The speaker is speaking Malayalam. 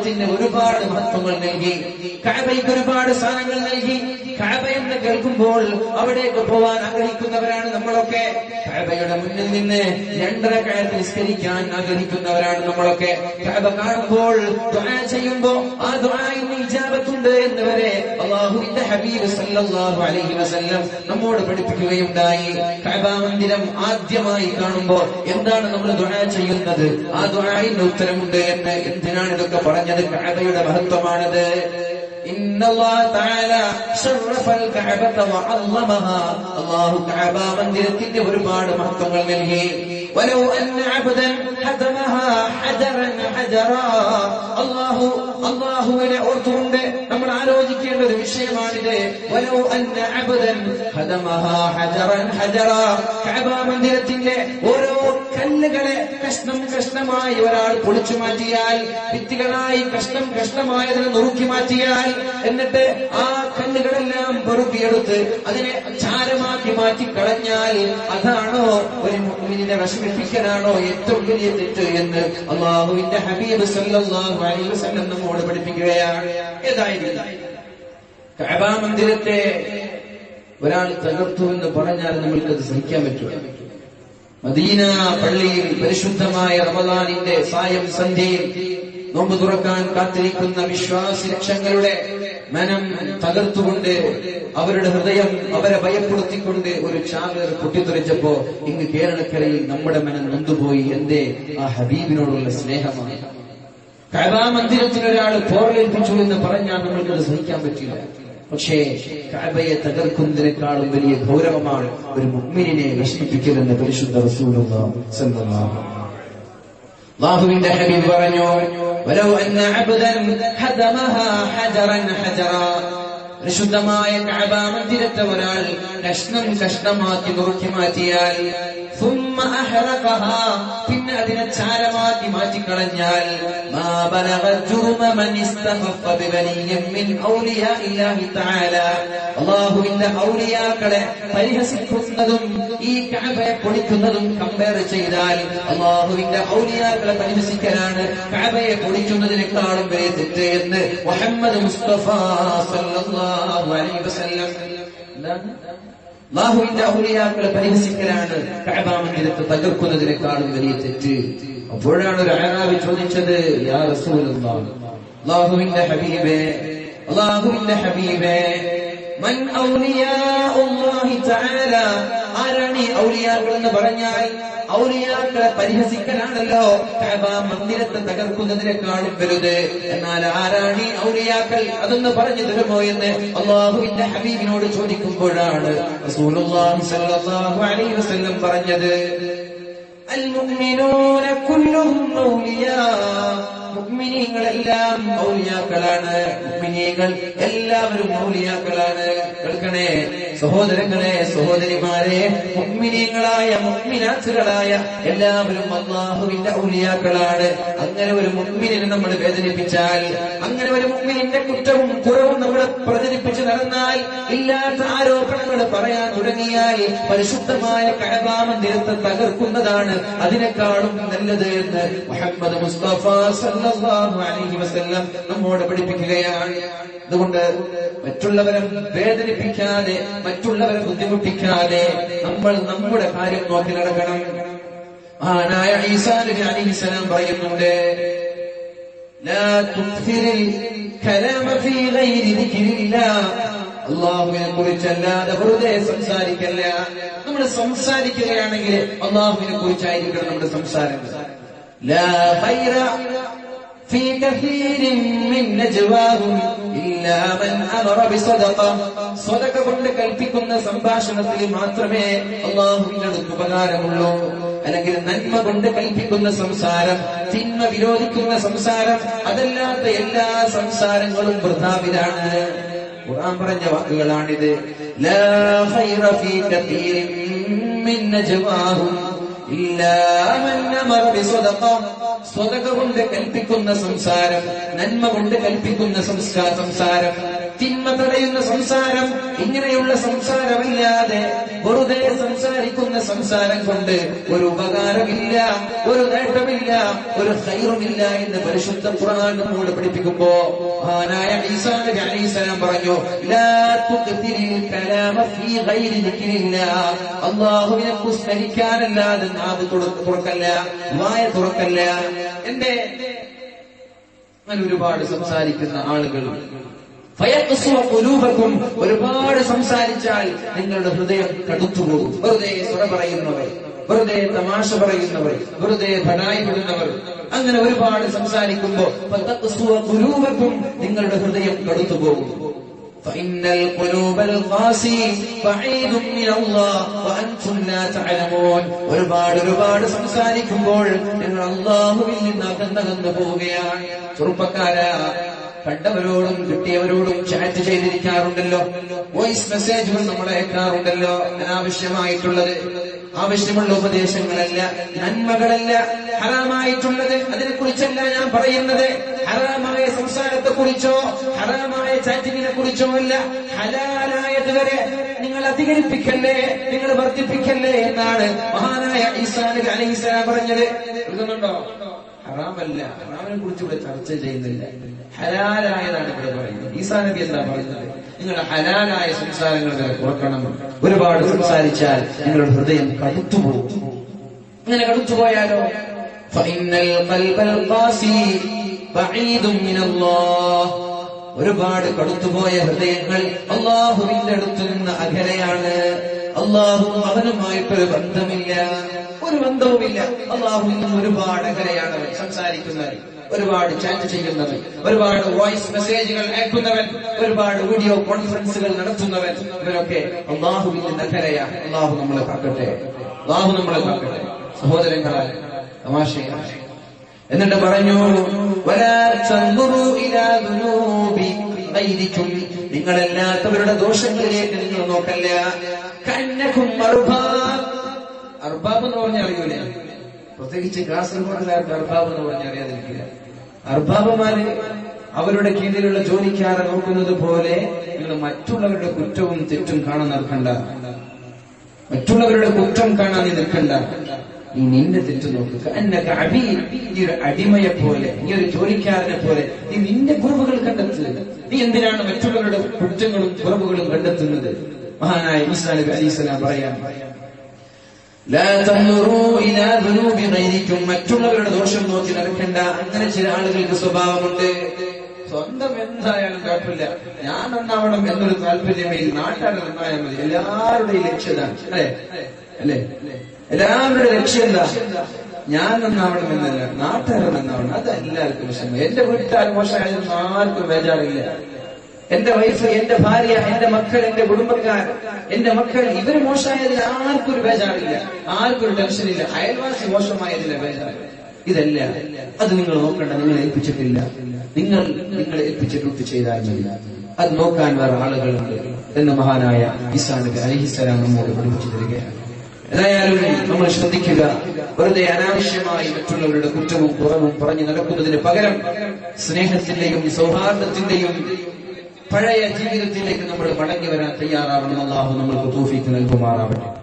മന്ദിരത്തിന് ഒരുപാട് മഹത്വങ്ങൾ നൽകി കഅബയ്ക്ക് ഒരുപാട് സ്ഥാനങ്ങൾ നൽകി. കഅബ എന്ന് കേൾക്കുമ്പോൾ അവിടേക്ക് പോവാൻ ആഗ്രഹിക്കുന്നവരാണ് നമ്മളൊക്കെ. കഅബയുടെ മുന്നിൽ നിന്ന് രണ്ടര കഴത്ത് നിസ്കരിക്കാൻ ആഗ്രഹിക്കുന്നവരാണ് നമ്മളൊക്കെ. കഅബ കാണുമ്പോൾ ദുആ ചെയ്യുമ്പോൾ ആ വരെ അള്ളാഹുവിന്റെ ഹബീബ് സല്ലല്ലാഹു അലൈഹി വസല്ലം നമ്മോട് പഠിപ്പിക്കുകയുണ്ടായി കഅബ മന്ദിരം ആദ്യമായി കാണുമ്പോൾ എന്താണ് നമ്മൾ ദുആ ചെയ്യുന്നത് ആ ദുആഇന് ഉത്തരമുണ്ട് എന്ന് എന്തിനാണ് ഇതൊക്കെ പറഞ്ഞത് കഅബയുടെ മഹത്വമാണത് إن الله تعالى شرف الكعبة وعظمها الله كعبة മന്ദിരത്തിന്റെ ഒരുപാട് മഹത്വങ്ങൾ നൽകി ولو أن عبدا حتمها حجرا حجرا അള്ളാഹു അള്ളാഹുവിനെ ഓർത്തുകൊണ്ട് നമ്മൾ ആലോചിക്കേണ്ട ഒരു വിഷയമാണിത് ولو أن عبدا حتمها حجرا حجرا കഅബ മന്ദിരത്തിന്റെ ഓരോ കല്ലുകളെ കഷ്ണം കഷ്ണമായി ഒരാൾ പൊളിച്ചു മാറ്റിയാൽ ഭിത്തികളായി കഷ്ണം കഷ്ണമായതിനെ നുറുക്കി മാറ്റിയാൽ എന്നിട്ട് ആ കല്ലുകളെല്ലാം പെറുക്കിയെടുത്ത് അതിനെ ചാരമാക്കി മാറ്റി കളഞ്ഞാൽ അതാണോ ഒരു മുഅ്മിനിനെ വിഷമിപ്പിക്കലാണോ ഏറ്റവും വലിയ തെറ്റ് എന്ന് അള്ളാഹുവിന്റെ ഹബീബ് സല്ലല്ലാഹു അലൈഹി നമ്മോട് പഠിപ്പിക്കുകയാണ്. ഏതായിരുന്നു കഅബ മന്ദിരത്തെ ഒരാൾ തകർത്തു എന്ന് പറഞ്ഞാൽ നമ്മൾക്ക് അത് സഹിക്കാൻ പറ്റുമോ? മദീന പള്ളിയിൽ പരിശുദ്ധമായ റമദാനിന്റെ സായം സന്ധ്യയിൽ നോമ്പ് തുറക്കാൻ കാത്തിരിക്കുന്ന വിശ്വാസി ലക്ഷങ്ങളുടെ മനം തകർത്തുകൊണ്ട് അവരുടെ ഹൃദയം അവരെ ഭയപ്പെടുത്തിക്കൊണ്ട് ഒരു ചാകർ പൊട്ടിത്തെറിച്ചപ്പോ ഇങ്ങ് കേരളക്കരയിൽ നമ്മുടെ മനം നൊന്തുപോയി. എന്തേ? ആ ഹബീബിനോടുള്ള സ്നേഹമാണ്. കഅബാ മന്ദിരത്തിൽ ഒരാൾ പോറലേൽപ്പിച്ചു എന്ന് പറഞ്ഞാൽ നമ്മൾക്കത് സഹിക്കാൻ പറ്റില്ല. പക്ഷേ കഅബയെ തകർക്കുന്നതിനേക്കാളും വലിയ ഗൗരവമാണ് ഒരു മുഗ്മിനെ വിഷമിപ്പിക്കലെന്ന് പരിശുദ്ധ അള്ളാഹുവിന്റെ ഹബീബ് പറഞ്ഞു പരിശുദ്ധമായ കഴബാമന്ദിരത്തെ ഒരാൾ കഷ്ണം കഷ്ണമാക്കി നുറുക്കി മാറ്റിയാൽ അതിനെ ചാരമാക്കി മാറ്റിക്കളഞ്ഞാൽ അള്ളാഹുവിന്റെ ഔലിയാക്കളെ പരിഹസിക്കുന്നതും ഈ കാബയെ പൊളിക്കുന്നതും കമ്പയർ ചെയ്താൽ അള്ളാഹുവിന്റെ ഔലിയാക്കളെ പരിഹസിക്കലാണ് കാബയെ പൊളിക്കുന്നതിനേക്കാളും വരെ തെറ്റ് എന്ന് മുഹമ്മദ് മുസ്തഫ സല്ലല്ലാഹു അലൈഹി വസല്ലം. എന്താണ്? അള്ളാഹുവിന്റെ ഔലിയാക്കളെ പരിഹസിക്കലാണ് കഅബ മന്ദിരത്തെ തകർക്കുന്നതിനേക്കാളും വലിയ തെറ്റ്. അപ്പോഴാണ് ഒരു അഴകാവി ചോദിച്ചത് യാ റസൂലുള്ളാഹ് അള്ളാഹുവിന്റെ ഹബീബേ അള്ളാഹുവിന്റെ ഹബീബേ മൻ ഔലിയാഉല്ലാഹി തആല ആരാണ് ഈ ഔലിയാക്കൾ എന്ന് പറഞ്ഞാൽ ഔലിയാക്കളെ പരിഹസിക്കലാണല്ലോ കഅബ മന്ദിരത്തെ തകർക്കുന്നതിനേക്കാളും വലുത് എന്നാൽ ആരാണ് ഈ ഔലിയാക്കൾ അതൊന്ന് പറഞ്ഞു തരുമോ എന്ന് അള്ളാഹുവിന്റെ ഹബീബിനോട് ചോദിക്കുമ്പോഴാണ് റസൂലുള്ളാഹി സ്വല്ലല്ലാഹു അലൈഹി വസല്ലം പറഞ്ഞത് المؤمنون كلهم أولياء മുഗ്മിനീങ്ങളെല്ലാം ഔലിയാക്കളാണ് മുഗ്മിനീങ്ങൾ എല്ലാവരും ഔലിയാക്കളാണ് കേൾക്കണേ സഹോദരങ്ങളെ സഹോദരിമാരെ മുഗ്മിനീങ്ങളായ മുഗ്മിനാച്ചുകളായ എല്ലാവരും അള്ളാഹുവിന്റെ ഉലിയാക്കളാണ് അങ്ങനെ ഒരു മുഗ്മിനെ നമ്മൾ വേദനിപ്പിച്ചാൽ അങ്ങനെ ഒരു മുഗ്മിനിന്റെ കുറ്റവും കുറവും നമ്മൾ പ്രചരിപ്പിച്ച് നടന്നാൽ ഇല്ലാത്ത ആരോപണങ്ങൾ പറയാൻ തുടങ്ങിയാൽ പരിശുദ്ധമായ കഴകാമന്ദിരത്തെ തകർക്കുന്നതാണ് അതിനേക്കാളും നല്ലത് എന്ന് മുഹമ്മദ് മുസ്തഫ സല്ലല്ലാഹു അലൈഹി വസല്ലം നമ്മോട് പഠിപ്പിക്കുകയാണ്. അതുകൊണ്ട് മറ്റുള്ളവരെ വേദനിപ്പിക്കാതെ മറ്റുള്ളവരെ ബുദ്ധിമുട്ടിക്കാതെ നമ്മൾ നമ്മുടെ കാര്യം നോക്കി നടക്കണം മഹാനായ ഈസാ നബി അലൈഹിസ്സലാം പറയുന്നുണ്ട് لا تكثر الكلام في غير ذكر الله അള്ളാഹുവിനെ കുറിച്ചല്ലാതെ വെറുതെ സംസാരിക്കല്ല നമ്മൾ സംസാരിക്കുകയാണെങ്കിൽ അള്ളാഹുവിനെ കുറിച്ചായിരിക്കണം നമ്മുടെ സംസാരം لا خير في كثير من نجواهم സ്വതക കൊണ്ട് കൽപ്പിക്കുന്ന സംഭാഷണത്തിൽ മാത്രമേ അള്ളാഹുവിന്റെ ഉപകാരമുള്ളൂ. അല്ലെങ്കിൽ നന്മ കൊണ്ട് കൽപ്പിക്കുന്ന സംസാരം തിന്മ വിരോധിക്കുന്ന സംസാരം അതല്ലാത്ത എല്ലാ സംസാരങ്ങളും വൃതാവിലാണ് ഖുർആൻ പറഞ്ഞ വാക്കുകളാണിത്. ലാ ഖൈറ ഫീ മിൻ ഇല്ലാ മൻ അമറ സ്വതക കൊണ്ട് കൽപ്പിക്കുന്ന സംസാരം നന്മ കൊണ്ട് കൽപ്പിക്കുന്ന സംസാരം തിന്മ തടയുന്ന സംസാരം ഇങ്ങനെയുള്ള സംസാരമില്ലാതെ വെറുതെ സംസാരിക്കുന്ന സംസാരം കൊണ്ട് ഒരു ഉപകാരമില്ല ഒരു നേട്ടമില്ല ഒരു ഹൈറുമില്ല എന്ന് പരിശുദ്ധ ഖുർആൻ നമ്മോട് പഠിപ്പിക്കുമ്പോ മഹാനായ ഈസാ നബി അലൈഹിസ്സലാം പറഞ്ഞു ലാ പുസ്തരിക്കാനല്ലാതെ കലാമ ഫീ നാവ് തുറക്കല്ല വായ തുറക്കല്ല. എന്റെ ഒരുപാട് സംസാരിക്കുന്ന ഫയഖ്സുവ ഖുലൂബക്കും ഒരുപാട് സംസാരിച്ചാൽ നിങ്ങളുടെ ഹൃദയം കടുത്തുപോകും. വെറുതെ സ്വര പറയുന്നവർ വെറുതെ തമാശ പറയുന്നവർ വെറുതെ ഭനായി വിടുന്നവർ അങ്ങനെ ഒരുപാട് സംസാരിക്കുമ്പോ ഫതഖ്സുവ ഖുലൂബക്കും നിങ്ങളുടെ ഹൃദയം കടുത്തുപോകും فإن القلوب القاسي بعيد من الله وأنتم لا تعلمون ഒരുപാട് ഒരുപാട് സംസാരിക്കുമ്പോൾ നിങ്ങൾ അള്ളാഹുവിൽ നിന്ന് അകന്നകന്നു പോവുകയാണ് ചെറുപ്പക്കാരാ കണ്ടവരോടും കിട്ടിയവരോടും ചാറ്റ് ചെയ്തിരിക്കാറുണ്ടല്ലോ. വോയിസ് മെസ്സേജുകൾ നമ്മൾ അയക്കാറുണ്ടല്ലോ അനാവശ്യമായിട്ടുള്ളത് ആവശ്യമുള്ള ഉപദേശങ്ങളല്ല നന്മകളല്ല ഹറാമായിട്ടുള്ളത്. അതിനെക്കുറിച്ചല്ല ഞാൻ പറയുന്നത്. ഹറാമായ സംസാരത്തെ കുറിച്ചോ ഹറാമായ ചാറ്റിങ്ങിനെ കുറിച്ചോ അല്ല ഹലാലായതുവരെ നിങ്ങൾ അധികരിപ്പിക്കല്ലേ? നിങ്ങൾ വർദ്ധിപ്പിക്കല്ലേ? എന്നാണ് മഹാനായ ഈസാ നബി അലൈഹിസ്സലാം പറഞ്ഞത്. എഴുതുന്നുണ്ടോ ഹറാമല്ല. ഹറാമിനെ കുറിച്ച് ഇവിടെ ചർച്ച ചെയ്യുന്നില്ല. ഹലാലായതാണ് ഇവിടെ പറയുന്നത്. ഈ സാധനം എന്താ പറയുന്നത്? നിങ്ങൾ ഹലാലായ സംസാരങ്ങൾ വരെ കുറക്കണം ഒരുപാട് സംസാരിച്ചാൽ നിങ്ങളുടെ ഹൃദയം കടുത്തുപോകും. അങ്ങനെ കടുത്തുപോയാലോ? ഒരുപാട് കടുത്തുപോയ ഹൃദയങ്ങൾ അള്ളാഹുവിന്റെ അടുത്തു നിന്ന് അഖലയാണ് അള്ളാഹു അവനുമായിട്ടൊരു ബന്ധമില്ല. ഒരു ബന്ധവുമില്ല. അള്ളാഹു ഒരുപാട് അകലെയാണ് സംസാരിക്കുന്നത്. ഒരുപാട് ചാറ്റ് ചെയ്യുന്നവൻ ഒരുപാട് വോയിസ് മെസ്സേജുകൾ അയക്കുന്നവൻ ഒരുപാട് വീഡിയോ കോൺഫറൻസുകൾ നടത്തുന്നവൻ. ഇവരൊക്കെ അള്ളാഹുവിന്റെ നഗരയാണ് അള്ളാഹു നമ്മളെ കാക്കട്ടെ. അള്ളാഹു നമ്മളെ കാക്കട്ടെ. സഹോദരങ്ങളെ തമാശയാണ്. എന്നിട്ട് പറഞ്ഞു "വലാ തൻദുറൂ ഇലാ ഗൈരിക്കും." നിങ്ങളല്ലാത്തവരുടെ ദോഷങ്ങളിലേക്ക് നിങ്ങൾ നോക്കല്ല. കന്നക്കും അർബാബ് അർബാബ് എന്ന് പറഞ്ഞാൽ അറിയൂല? പ്രത്യേകിച്ച് കാസർഗോഡിലാർക്ക് അർബാബ് എന്ന് പറഞ്ഞാൽ അറിയാതിരിക്കില്ല. അർബാബുമാര് അവരുടെ കീഴിലുള്ള ജോലിക്കാരെ നോക്കുന്നത് പോലെ നിങ്ങൾ മറ്റുള്ളവരുടെ കുറ്റവും തെറ്റും കാണാൻ നിൽക്കണ്ട മറ്റുള്ളവരുടെ കുറ്റം കാണാൻ നിൽക്കണ്ട. നീ നിന്റെ തെറ്റ് നോക്കുക. എന്നൊക്കെ അടി നീ ഒരു അടിമയെ പോലെ നീ ഒരു ജോലിക്കാരനെ പോലെ നീ നിന്റെ കുറവുകൾ കണ്ടെത്തുക നീ എന്തിനാണ് മറ്റുള്ളവരുടെ കുറ്റങ്ങളും കുറവുകളും കണ്ടെത്തുന്നത്? മഹാനായ ഈസാ നബി അലൈഹിസ്സലാം പറയാം മറ്റുള്ളവരുടെ ദോഷം നോക്കി നടക്കണ്ട. അങ്ങനെ ചില ആളുകൾക്ക് സ്വഭാവമുണ്ട്. സ്വന്തം എന്തായാലും കുഴപ്പമില്ല. ഞാൻ നന്നാവണം എന്നൊരു താല്പര്യമേ. നാട്ടുകാർ നന്നായാൽ മതി. എല്ലാവരുടെയും ലക്ഷ്യതാണ് അല്ലേ? അല്ലേ? എല്ലാവരുടെ ലക്ഷ്യം എന്താ? ഞാൻ നന്നാവണം എന്നല്ല നാട്ടുകാരൻ നന്നാവണം അത് എല്ലാവർക്കും വിഷമം. എന്റെ വീട്ടുകാർ മോശമായാലും ആർക്കും ബേജാറില്ല എന്റെ വൈഫ് എന്റെ ഭാര്യ എന്റെ മക്കൾ എന്റെ കുടുംബക്കാർ എന്റെ മക്കൾ ഇവർ മോശമായതിൽ ആർക്കും ഒരു ബേജാറില്ല ആർക്കും ഒരു ടെൻഷനില്ല അയൽവാസി മോശമായതിലെ ബേജാറില്ല ഇതല്ല അത് നിങ്ങൾ നോക്കണ്ട നിങ്ങൾ ഏൽപ്പിച്ചിട്ടില്ല. നിങ്ങൾ നിങ്ങൾ ഏൽപ്പിച്ചിട്ട് ചെയ്താൽ അത് നോക്കാൻ വേറെ ആളുകളുണ്ട്. എന്ന് മഹാനായ ഈസാ നബി അലഹിസ്സലാം നമ്മോട് പഠിപ്പിച്ചു തരികയാണ്. ഏതായാലും നമ്മൾ ശ്രദ്ധിക്കുക. വെറുതെ അനാവശ്യമായി മറ്റുള്ളവരുടെ കുറ്റവും കുറവും പറഞ്ഞു നടക്കുന്നതിന് പകരം സ്നേഹത്തിന്റെയും സൗഹാർദ്ദത്തിന്റെയും പഴയ ജീവിതത്തിലേക്ക് നമ്മൾ മടങ്ങി വരാൻ തയ്യാറാവണം അള്ളാഹു നമ്മൾക്ക് തോഫിക്ക് നൽകുമാറാവട്ടെ.